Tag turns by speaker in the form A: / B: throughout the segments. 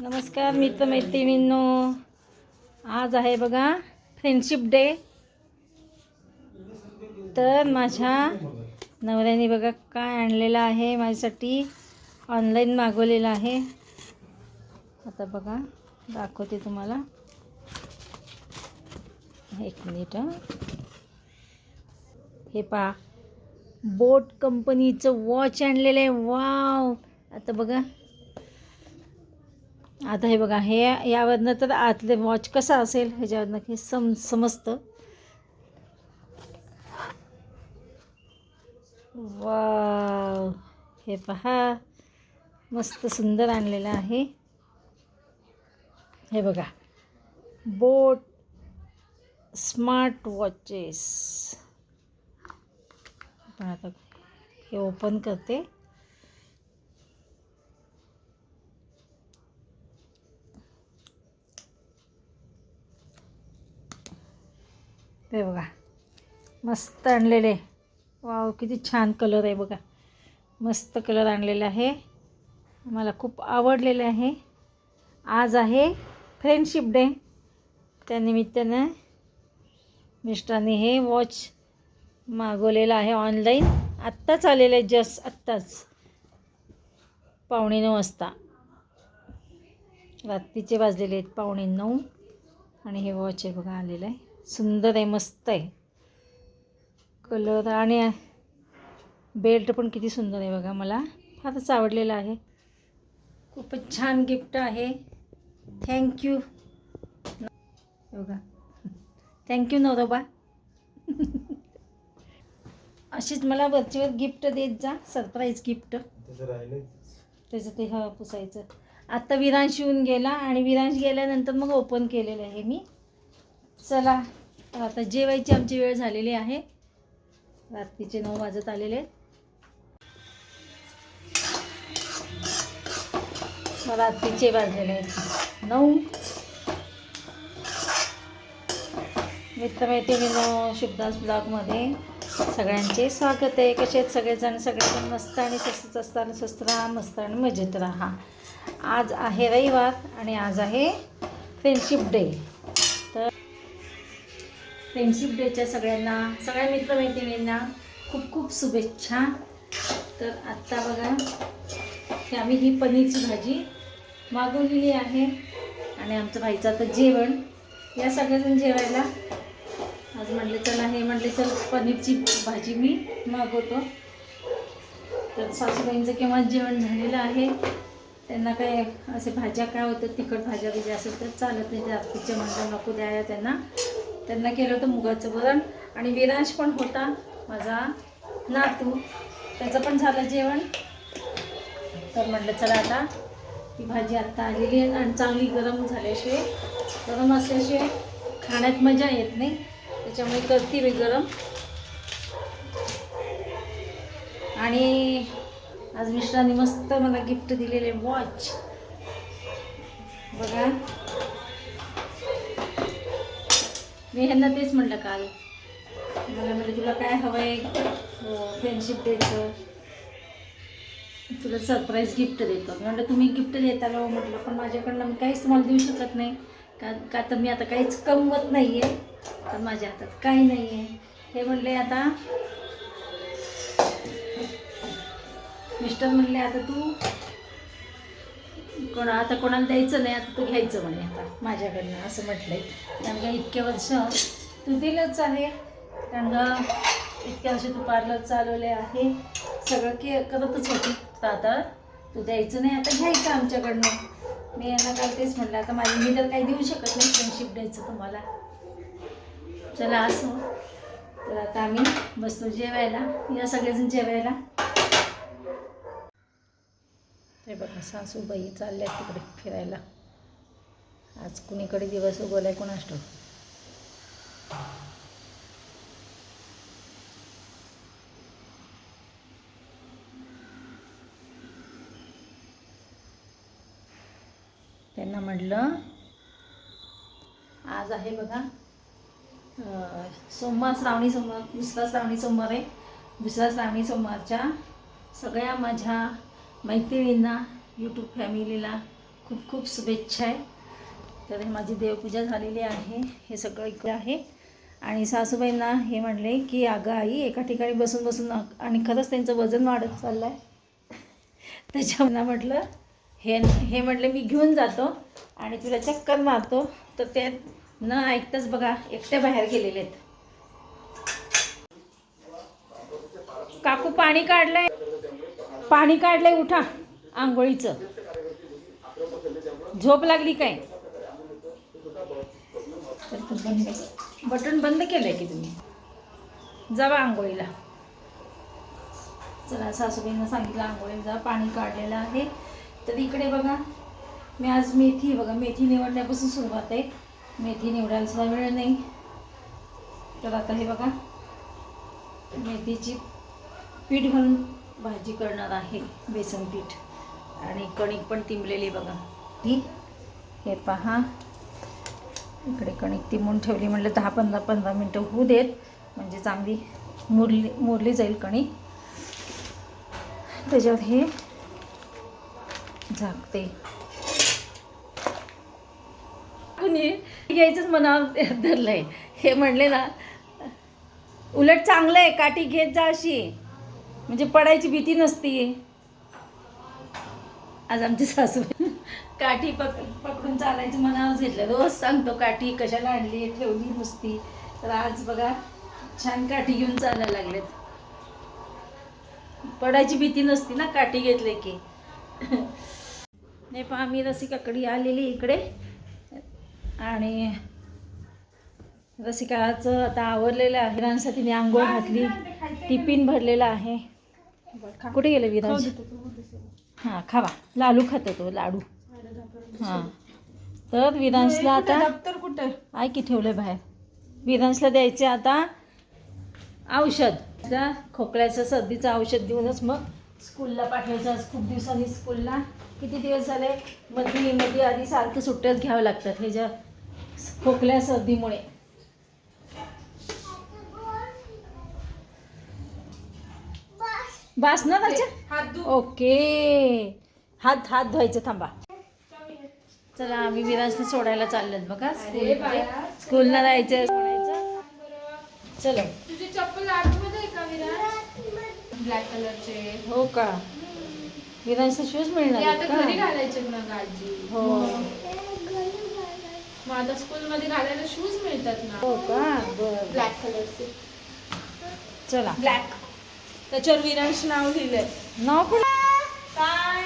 A: नमस्कार मित्र मैत्रिणींनो आज आहे बघा फ्रेंडशिप डे तर माझ्या नवऱ्याने बघा काय आणलेलं आहे माझ्यासाठी. ऑनलाईन मागवलेलं आहे. आता बघा दाखवते तुम्हाला. एक मिनिट हे. पहा बोट कंपनीचं वॉच आणलेलं आहे. वाव आता बघा आता हे बघा हे यावरनं तर आतले वॉच कसा असेल ह्याच्यावरनं हे सम समजतं वाव हे पहा मस्त सुंदर आणलेलं आहे. हे बघा बोट स्मार्ट वॉचेस पण आता हे ओपन करते. ते बघा. मस्त आणलेले. वाव किती छान कलर आहे बघा. मस्त कलर आणलेला आहे. मला खूप आवडलेले आहे. आज आहे फ्रेंडशिप डे. त्यानिमित्तानं मिस्टरांनी हे वॉच मागवलेलं आहे ऑनलाईन. आत्ताच आलेलं आहे जस्ट आत्ताच. पावणे नऊ वाजता. रात्रीचे वाजलेले आहेत पावणे नऊ. आणि हे वॉच आहे बघा आलेलं आहे. सुंदर आहे मस्त आहे. कलर आणि बेल्ट पण किती सुंदर आहे बघा मला. फारच आवडलेलं आहे. खूपच छान गिफ्ट आहे. थँक्यू बघा. थँक्यू नवरोबा. अशीच मला वरचीवर गिफ्ट देत जा. सरप्राईज गिफ्ट त्याचं ते हा पुसायचं. आत्ता विरांश येऊन गेला आणि विरांश गेल्यानंतर मग ओपन केलेलं आहे मी. चला. तर आता जेवायची आमची वेळ झालेली आहे. रात्रीचे नऊ वाजत आलेले आहेत. रात्रीचे वाजलेले आहेत. नऊ. मित्रमैत्रिणीनो शुभदास ब्लॉगमध्ये सगळ्यांचे स्वागत आहे. कसे आहेत सगळेजण? सगळेजण मस्त आणि स्वस्तच असताना स्वस्त राहा मस्त आणि मजेत राहा. आज आहे रविवार आणि आज आहे फ्रेंडशिप डे फ्रेंडशिप डेच्या सगळ्यांना सगळ्या मित्रमैत्रिणींना खूप खूप शुभेच्छा. तर आत्ता बघा की आम्ही ही पनीरची भाजी मागवलेली आहे आणि आमचं भाईचं आता जेवण. या सगळ्याजण जेवायला. आज म्हटलं चला हे म्हटले चल पनीरची भाजी मी मागवतो. तर सासूबाईंचं केव्हा जेवण झालेलं आहे त्यांना काय असे भाज्या काय होतं तिखट भाज्या बिज्या असेल तर चालत नाही रात्रीच्या म्हणलं नको द्यायला त्यांना. त्यांना केलं होतं मुगाचं वरण. आणि विरांश पण होता माझा नातू. त्याचं पण झालं जेवण. तर म्हटलं चला आता ही भाजी आत्ता आलेली आहे आणि चांगली गरम झाल्याशिवाय गरम असल्याशिवाय खाण्यात मजा येत नाही. त्याच्यामुळे करते मी गरम. आणि आज मिस्टरांनी मस्त मला गिफ्ट दिलेले वॉच. बघा. मी ह्यांना तेच म्हटलं काल. मला म्हटलं तुला काय हवं आहे फ्रेंडशिप द्यायचं तुला सरप्राईज गिफ्ट देतो. म्हणलं म्हटलं तुम्ही गिफ्ट देताला हो म्हटलं. पण माझ्याकडनं मी काहीच तुम्हाला देऊ शकत नाही. का का तर मी आता काहीच कमवत नाही आहे तर माझ्या हातात काही नाही आहे हे म्हणले आता. मिस्टर म्हणले आता तू कोणा आता कोणाला द्यायचं नाही आता तू घ्यायचं म्हणे आता माझ्याकडनं असं म्हटलंय. कारण का इतके वर्ष तू दिलंच आहे. कारण का इतक्या वर्ष तू पार्लर चालवले आहे. सगळं के करतच होती. तर आता तू द्यायचं नाही आता घ्यायचं आमच्याकडनं. मी यांना काल तेच म्हटलं आता माझी मी तर काही देऊ शकत नाही फ्रेंडशिप द्यायचं तुम्हाला. चला असं. तर आता आम्ही बसतो जेवायला. या सगळेजण जेवायला. हे बघा सासूबाई चालल्या तिकडे फिरायला. आज कुणीकडे दिवस उगवलाय कोणास त्यांना म्हटलं आज आहे बघा सोमवार श्रावणी सोमवार दुसरा श्रावणी सोमवार आहे. दुसऱ्या श्रावणी सोमवारच्या सगळ्या माझ्या मैत्रिणींना यूट्यूब फॅमिलीला खूप खूप शुभेच्छा आहे. तर हे माझी देवपूजा झालेली आहे. हे सगळं इकडे आहे. आणि सासूबाईंना हे म्हणले की अगं आई एका ठिकाणी बसून बसून आणि खरंच त्यांचं वजन वाढत चाललं आहे त्याच्यामुळे म्हटलं हे हे म्हटलं मी घेऊन जातो आणि तुला चक्कर मारतो. तर ते न ऐकताच बघा एकट्या बाहेर गेलेले आहेत. काकू पाणी काढलं आहे पाणी काढलंय उठा. आंघोळीचं. झोप लागली काय? बटन बंद केलंय की तुम्ही? जावा आंघोळीला. चला सासूबाईंना सांगितलं आंघोळीला जा पाणी काढलेलं आहे. तर इकडे बघा मी आज मेथी बघा मेथी निवडण्यापासून सुरुवात आहे. मेथी निवडायला सुद्धा वेळ नाही. तर आता हे बघा मेथीची पीठ घालून भाजी करणार आहे बेसन पीठ. आणि कणिक पण तिंबलेली बघा. ती. हे पहा. इकडे कणिक तिंबून ठेवली. म्हटलं दहा पंधरा पंधरा मिनटं होऊ देत. म्हणजे चांगली मुरली मुरली जाईल कणिक. त्याच्यावर हे झाकते. कुणी घ्यायचंच मनावर धरलंय. हे म्हणले ना उलट चांगलं आहे काठी घेत जा अशी. म्हणजे पडायची भीती नसती आज आमची सासू काठी पक पकडून चालायचं मनावर घेतलं. रोज सांगतो काठी कशाला आणली ठेवली नुसती. तर आज बघा छान काठी घेऊन चालायला लागलेत. पडायची भीती नसती ना काठी घेतले की. नाही पहा मी रसिकाकडे आलेली इकडे. आणि रसिकाचं आता आवरलेलं आहे. मी आंघोळ घातली टिफिन भरलेला आहे. कुठे गेलं विरांश हां खावा. लाडू खातो तो लाडू. हां. तर विरांशला आता
B: दप्तर कुठे?
A: आहे की ठेवलं बाहेर. विरांशला द्यायचे आता औषध. त्या खोकल्याचं सर्दीचं औषध देऊनच मग स्कूलला पाठवायचं. आज खूप दिवसांनी स्कूलला. किती दिवस झाले? मध्ये मध्ये आधी सारखं सुट्ट्याच घ्यावं लागतात. ह्याच्या खोकल्या सर्दीमुळे. बास ना त्याच्या
B: हात धु.
A: ओके. हात हात धुवायचे थांबा. चला आम्ही विराजला सोडायला चाललेत बघा स्कूलमध्ये स्कूलला जायचं चलो.
B: तुझी चप्पल आहे का विराज? ब्लॅक कलरचे
A: हो का? विराजचे शूज मिळणार
B: घरी घालायचे ना गाजी
A: हो.
B: मग आता स्कूल मध्ये घालायला शूज मिळतात ना.
A: हो का?
B: ब्लॅक कलरचे
A: चला.
B: ब्लॅक त्याच्यावर विरांश नाव लिहिलंय.
A: नाव पण
B: काय?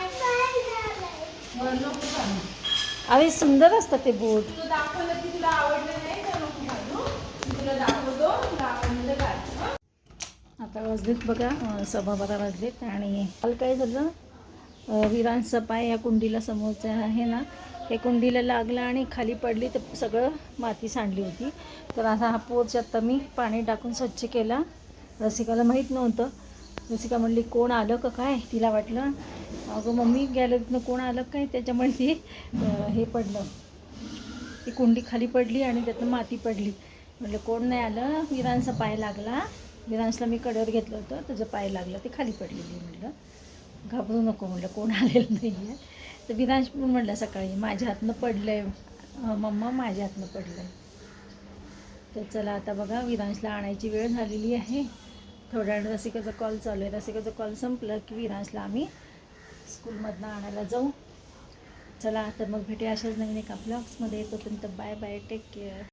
B: बरं नको घालू.
A: अरे सुंदर असतात ते बूट.
B: तुला दाखवलं की तुला आवडलं नाही तर नको घालू मी तुला दाखवतो तुला आवडलं तर घाल हं?
A: आता वाजलेत बघा अं, सव्वा बारा वाजलेत आणि काल काय झालं? अं, विरांचा पाय या कुंडीला समोरचा आहे ना ते कुंडीला लागलं आणि खाली पडली तर सगळं माती सांडली होती. तर आता हा पोच आता मी पाणी टाकून स्वच्छ केला. रसिकाला माहीत नव्हतं. रसिका म्हणली कोण आलं का काय? तिला वाटलं. अगं मम्मी गॅलरीतनं कोण आलं काय? त्याच्यामुळे ती हे पडलं. ती कुंडी खाली पडली आणि त्यातनं माती पडली. म्हटलं कोण नाही आलं? विरांचा पाय लागला. विरांसला मी कडेवर घेतलं होतं. त्याचं पाय लागलं. ते खाली पडलेली म्हटलं घाबरू नको म्हटलं कोण आलेलं नाही आहे तर विरांश पण म्हटलं सकाळी माझ्या हातनं पडलं आहे मम्मा माझ्या हातनं पडलं आहे तर चला आता बघा विरांशला आणायची वेळ झालेली आहे. थोड्या वेळ रसिकाचा कॉल चालू आहे. रसिकाचा कॉल संपलं की विरांशला आम्ही स्कूलमधनं आणायला जाऊ. चला तर मग भेटूया अशाच नवीन एका ब्लॉग्समध्ये तोपर्यंत बाय बाय टेक केअर